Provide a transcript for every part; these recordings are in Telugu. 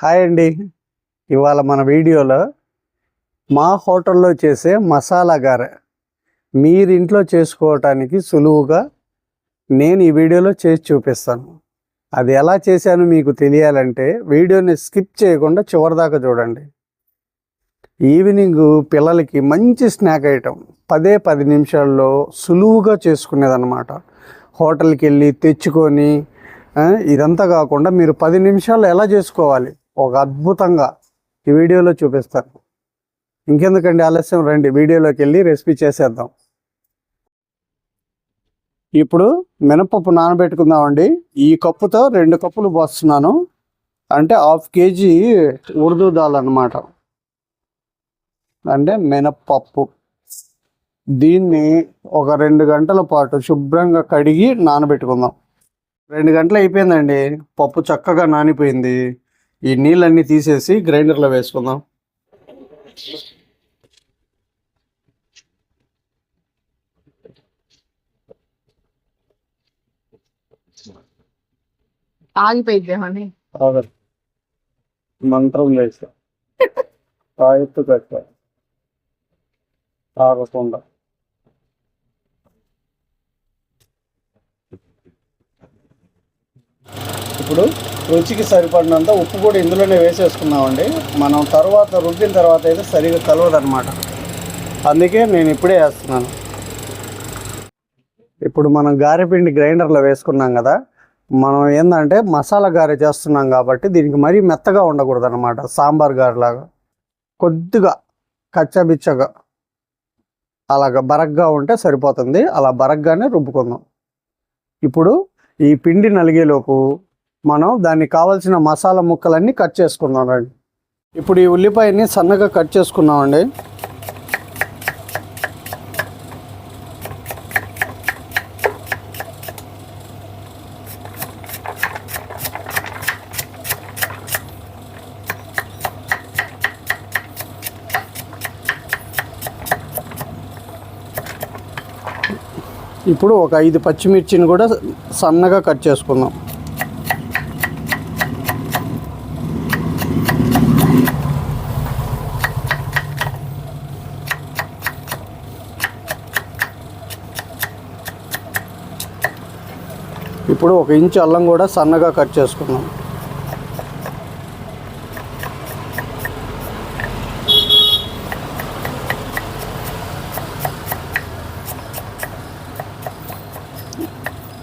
హాయ్ అండి. ఇవాళ మన వీడియోలో మా హోటల్లో చేసే మసాలా గారె మీరు ఇంట్లో చేసుకోవటానికి సులువుగా నేను ఈ వీడియోలో చేసి చూపిస్తాను. అది ఎలా చేశాను మీకు తెలియాలంటే వీడియోని స్కిప్ చేయకుండా చివరిదాకా చూడండి. ఈవినింగ్ పిల్లలకి మంచి స్నాక్ ఐటెం పదే పది నిమిషాల్లో సులువుగా చేసుకునేదన్నమాట. హోటల్కి వెళ్ళి తెచ్చుకొని ఇదంతా కాకుండా మీరు పది నిమిషాల్లో ఎలా చేసుకోవాలి? ఒక అద్భుతంగా ఈ వీడియోలో చూపిస్తాను. ఇంకెందుకండి ఆలస్యం రండి. వీడియోలోకి వెళ్ళి రెసిపీ చేసేద్దాం. ఇప్పుడు మినపప్పు నానబెట్టుకుందామండి. ఈ కప్పుతో రెండు కప్పులు పోస్తున్నాను. అంటే హాఫ్ కేజీ ఉర్దూ దాల్ అన్నమాట. అంటే మినప్పప్పు దీన్ని ఒక రెండు గంటల పాటు శుభ్రంగా కడిగి నానబెట్టుకుందాం. రెండు గంటలు అయిపోయిందండి. పప్పు చక్కగా నానిపోయింది. ఈ నీళ్ళన్నీ తీసేసి గ్రైండర్లో వేసుకుందాం. ఆగదు. మంత్రం వేసా తాయెత్తు కట్టా తాగకుండా. ఇప్పుడు రుచికి సరిపడినంత ఉప్పు కూడా ఇందులోనే వేసేసుకున్నామండి. మనం తర్వాత రుబ్బిన తర్వాత అయితే సరిగా కలవదనమాట అందుకే నేను ఇప్పుడే వేస్తున్నాను. ఇప్పుడు మనం గారెపిండి గ్రైండర్లో వేసుకున్నాం కదా మనం ఏంటంటే మసాలా గారె చేస్తున్నాం కాబట్టి దీనికి మరీ మెత్తగా ఉండకూడదు అనమాట సాంబార్ గారెలాగా కొద్దిగా కచ్చబిచ్చగా అలాగ బరగ్గా ఉంటే సరిపోతుంది. అలా బరగ్గానే రుబ్బుకుందాం. ఇప్పుడు ఈ పిండి నలిగేలోపు మనం దానికి కావాల్సిన మసాలా ముక్కలన్నీ కట్ చేసుకున్నామండి ఇప్పుడు ఈ ఉల్లిపాయని సన్నగా కట్ చేసుకున్నామండి ఇప్పుడు ఒక ఐదు పచ్చిమిర్చిని కూడా సన్నగా కట్ చేసుకుందాం. ఇప్పుడు ఒక ఇంచు అల్లం కూడా సన్నగా కట్ చేసుకున్నాం.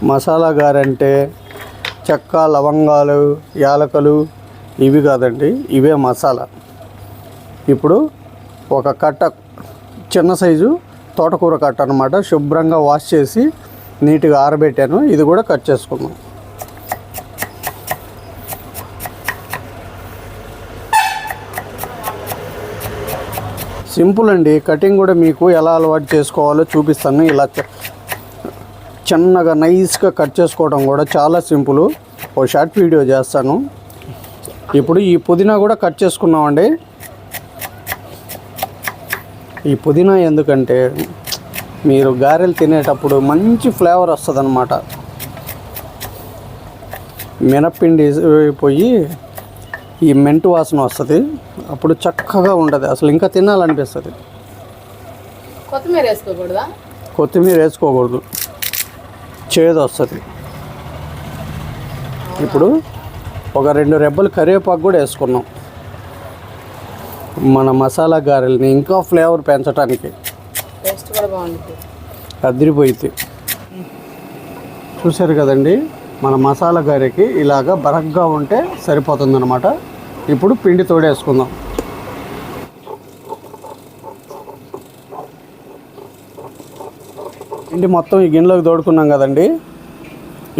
మసాలా గారంటే చెక్క లవంగాలు యాలకలు ఇవి కాదండి ఇవే మసాలా. ఇప్పుడు ఒక కట్ట చిన్న సైజు తోటకూర కట్ట అనమాట శుభ్రంగా వాష్ చేసి నీట్గా ఆరబెట్టాను. ఇది కూడా కట్ చేసుకుందాం. సింపుల్ అండి. కటింగ్ కూడా మీకు ఎలా అలవాటు చేసుకోవాలో చూపిస్తాను. ఇలా చ- చిన్నగా నైస్గా కట్ చేసుకోవడం కూడా చాలా సింపుల్. ఓ షార్ట్ వీడియో చేస్తాను. ఇప్పుడు ఈ పుదీనా కూడా కట్ చేసుకున్నామండి ఈ పుదీనా ఎందుకంటే మీరు గారెలు తినేటప్పుడు మంచి ఫ్లేవర్ వస్తుంది అనమాట మినప్పిండి పోయి ఈ మెంటు వాసన వస్తుంది. అప్పుడు చక్కగా ఉంటుంది. అసలు ఇంకా తినాలనిపిస్తుంది. కొత్తిమీర వేసుకోకూడదా? కొత్తిమీర వేసుకోకూడదు. చేదు వస్తుంది. ఇప్పుడు ఒక రెండు రెబ్బలు కరివేపాకు కూడా వేసుకున్నాం. మన మసాలా గారెల్ని ఇంకా ఫ్లేవర్ పెంచడానికి టేస్ట్ అదిరిపోయింది. చూశారు కదండి మన మసాలా గారెకి ఇలాగ బరగ్గా ఉంటే సరిపోతుందన్నమాట. ఇప్పుడు పిండి తోడేసుకుందాం. పిండి మొత్తం ఈ గిన్నెలోకి తోడుకున్నాం కదండి.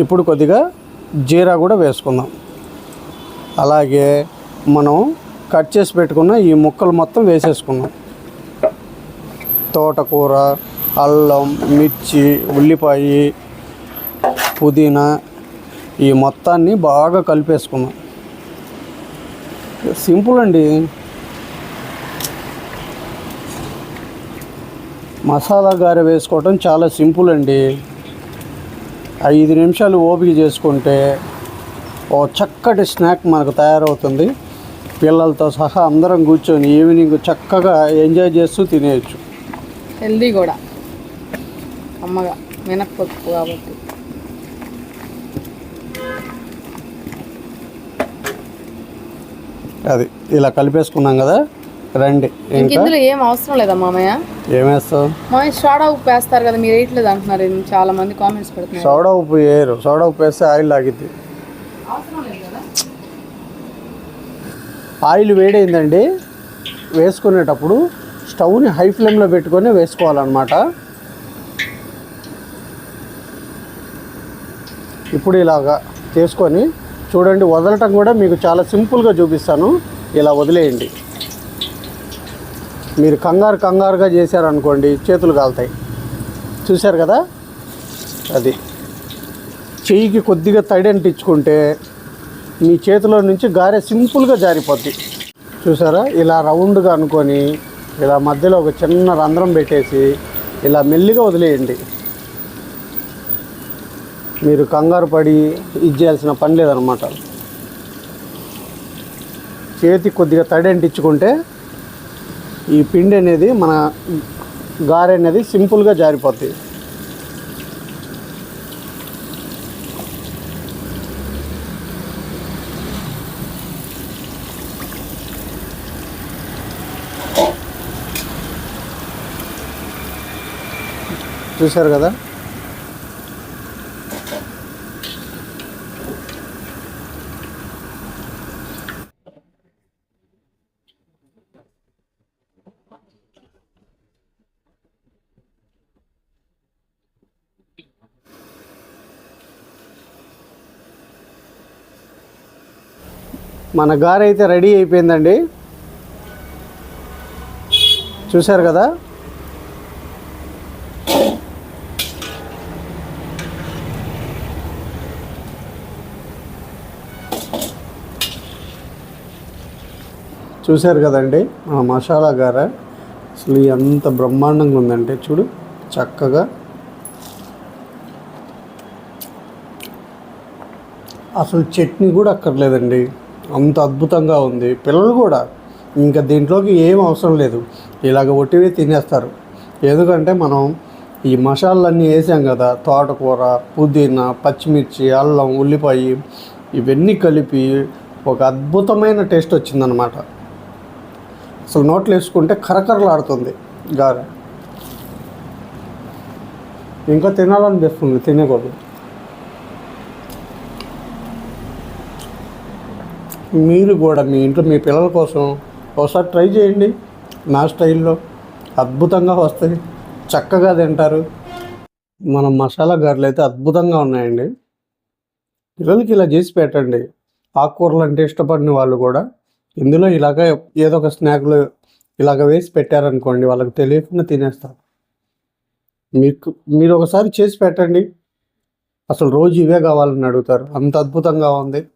ఇప్పుడు కొద్దిగా జీరా కూడా వేసుకుందాం. అలాగే మనం కట్ చేసి పెట్టుకున్న ఈ ముక్కలు మొత్తం వేసేసుకుందాం. తోటకూర అల్లం మిర్చి ఉల్లిపాయ పుదీనా ఈ మొత్తాన్ని బాగా కలిపేసుకున్నాం సింపుల్ అండి. మసాలా గారె వేసుకోవటం చాలా సింపుల్ అండి. ఐదు నిమిషాలు ఓపిక చేసుకుంటే ఓ చక్కటి స్నాక్ మనకు తయారవుతుంది. పిల్లలతో సహా అందరం కూర్చొని ఈవినింగ్ చక్కగా ఎంజాయ్ చేస్తూ తినేయచ్చు. హెల్దీ కూడా. అమ్మగా మినప్పప్పు కాబట్టి. అది ఇలా కలిపేసుకున్నాం కదా రండి. ఇందులో ఏం అవసరం లేదా మామయ్య? ఏమేస్తావు మామయ్య సోడా ఉప్పు వేస్తారు కదా మీరు వేయట్లేదు అంటున్నారు. చాలా మంది కామెంట్స్ పెడుతున్నారు. సోడా ఉప్పు వేయరు. సోడా ఉప్పు వేస్తే ఆయిల్ కదా? ఆయిల్ వేడైందండి. వేసుకునేటప్పుడు స్టవ్ని హై ఫ్లేమ్లో పెట్టుకొని వేసుకోవాలన్నమాట. ఇప్పుడు ఇలాగా చేసుకొని చూడండి వదలటం కూడా మీకు చాలా సింపుల్గా చూపిస్తాను. ఇలా వదిలేయండి. మీరు కంగారు కంగారుగా చేశారనుకోండి చేతులు కాలుతాయి. చూశారు కదా? అది. చెయ్యికి కొద్దిగా తడి అంటించుకుంటే మీ చేతిలో నుంచి గారె సింపుల్గా జారిపోద్ది. చూసారా? ఇలా రౌండ్గా అనుకొని ఇలా మధ్యలో ఒక చిన్న రంధ్రం పెట్టేసి ఇలా మెల్లిగా వదిలేయండి. మీరు కంగారు పడి ఇది చేయాల్సిన పని లేదనమాట. చేతి కొద్దిగా తడి అంటించుకుంటే ఈ పిండి అనేది మన గారె అనేది సింపుల్గా జారిపోద్ది. చూశారు కదా? మన గారైతే అయితే రెడీ అయిపోయిందండి. చూశారు కదా? చూశారు కదండి? ఆ మసాలా గార? అసలు ఎంత బ్రహ్మాండంగా ఉందంటే చూడు చక్కగా. అసలు చట్నీ కూడా అక్కర్లేదండి. అంత అద్భుతంగా ఉంది. పిల్లలు కూడా ఇంకా దీంట్లోకి ఏం అవసరం లేదు. ఇలాగ ఒట్టివి తినేస్తారు. ఎందుకంటే మనం ఈ మసాలాలన్నీ వేసాం కదా తోటకూర పుదీనా పచ్చిమిర్చి అల్లం ఉల్లిపాయ ఇవన్నీ కలిపి ఒక అద్భుతమైన టేస్ట్ వచ్చిందనమాట అసలు నోట్లు వేసుకుంటే కరకరలాడుతుంది గారె. ఇంకా తినాలనిపిస్తుంది తినేకూడదు. మీరు కూడా మీ ఇంట్లో మీ పిల్లల కోసం ఒకసారి ట్రై చేయండి నా స్టైల్లో. అద్భుతంగా వస్తాయి చక్కగా తింటారు. మన మసాలా గారెలు అయితే అద్భుతంగా ఉన్నాయండి. పిల్లలకి ఇలా చేసి పెట్టండి. ఆకుకూరలు అంటే ఇష్టపడిన వాళ్ళు కూడా ఇందులో ఇలాగ ఏదో ఒక స్నాక్లో ఇలాగ వేసి పెట్టారనుకోండి వాళ్ళకి తెలియకుండా తినేస్తారు. మీకు మీరు ఒకసారి చేసి పెట్టండి. అసలు రోజు ఇవే కావాలని అడుగుతారు. అంత అద్భుతంగా ఉంది.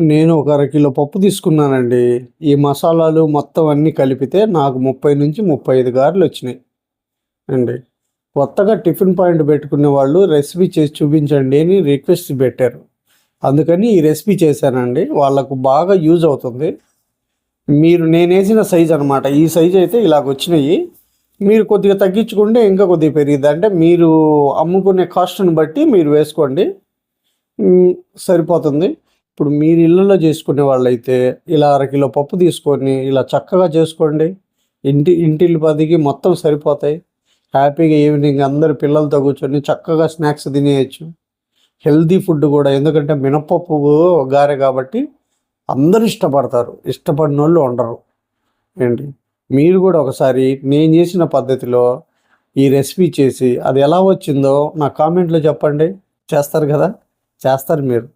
నేను ఒక అరకిలో పప్పు తీసుకున్నానండి. ఈ మసాలాలు మొత్తం అన్నీ కలిపితే నాకు ముప్పై నుంచి ముప్పై ఐదు గారెలు వచ్చినాయి. అండి. కొత్తగా టిఫిన్ పాయింట్ పెట్టుకునే వాళ్ళు రెసిపీ చేసి చూపించండి అని రిక్వెస్ట్ పెట్టారు. అందుకని ఈ రెసిపీ చేశానండి. వాళ్ళకు బాగా యూజ్ అవుతుంది. మీరు నేను వేసిన సైజ్ అనమాట ఈ సైజ్ అయితే ఇలాగ వచ్చినాయి. మీరు కొద్దిగా తగ్గించుకుంటే ఇంకా కొద్దిగా పెరిగింది అంటే మీరు అమ్ముకునే కాస్ట్ని బట్టి మీరు వేసుకోండి. సరిపోతుంది. ఇప్పుడు మీరు ఇళ్ళల్లో చేసుకునే వాళ్ళైతే ఇలా అరకిలో పప్పు తీసుకొని ఇలా చక్కగా చేసుకోండి. ఇంటి ఇంటిల్లి పదికి మొత్తం సరిపోతాయి. హ్యాపీగా ఈవినింగ్ అందరు పిల్లలతో కూర్చొని చక్కగా స్నాక్స్ తినేయచ్చు. హెల్దీ ఫుడ్ కూడా. ఎందుకంటే మినపప్పు గారె కాబట్టి అందరూ ఇష్టపడతారు. ఇష్టపడిన వాళ్ళు ఉండరు. ఏంటి? మీరు కూడా ఒకసారి నేను చేసిన పద్ధతిలో ఈ రెసిపీ చేసి అది ఎలా వచ్చిందో నా కామెంట్లో చెప్పండి. చేస్తారు కదా? చేస్తారు మీరు.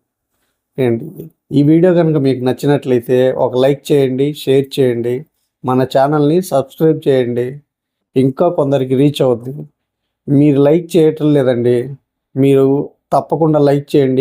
ఏంటి? ఈ వీడియో కనుక మీకు నచ్చినట్లయితే ఒక లైక్ చేయండి షేర్ చేయండి మన ఛానల్ని సబ్స్క్రైబ్ చేయండి. ఇంకా కొందరికి రీచ్ అవుద్ది. మీరు లైక్ చేయటం లేదండి. మీరు తప్పకుండా లైక్ చేయండి.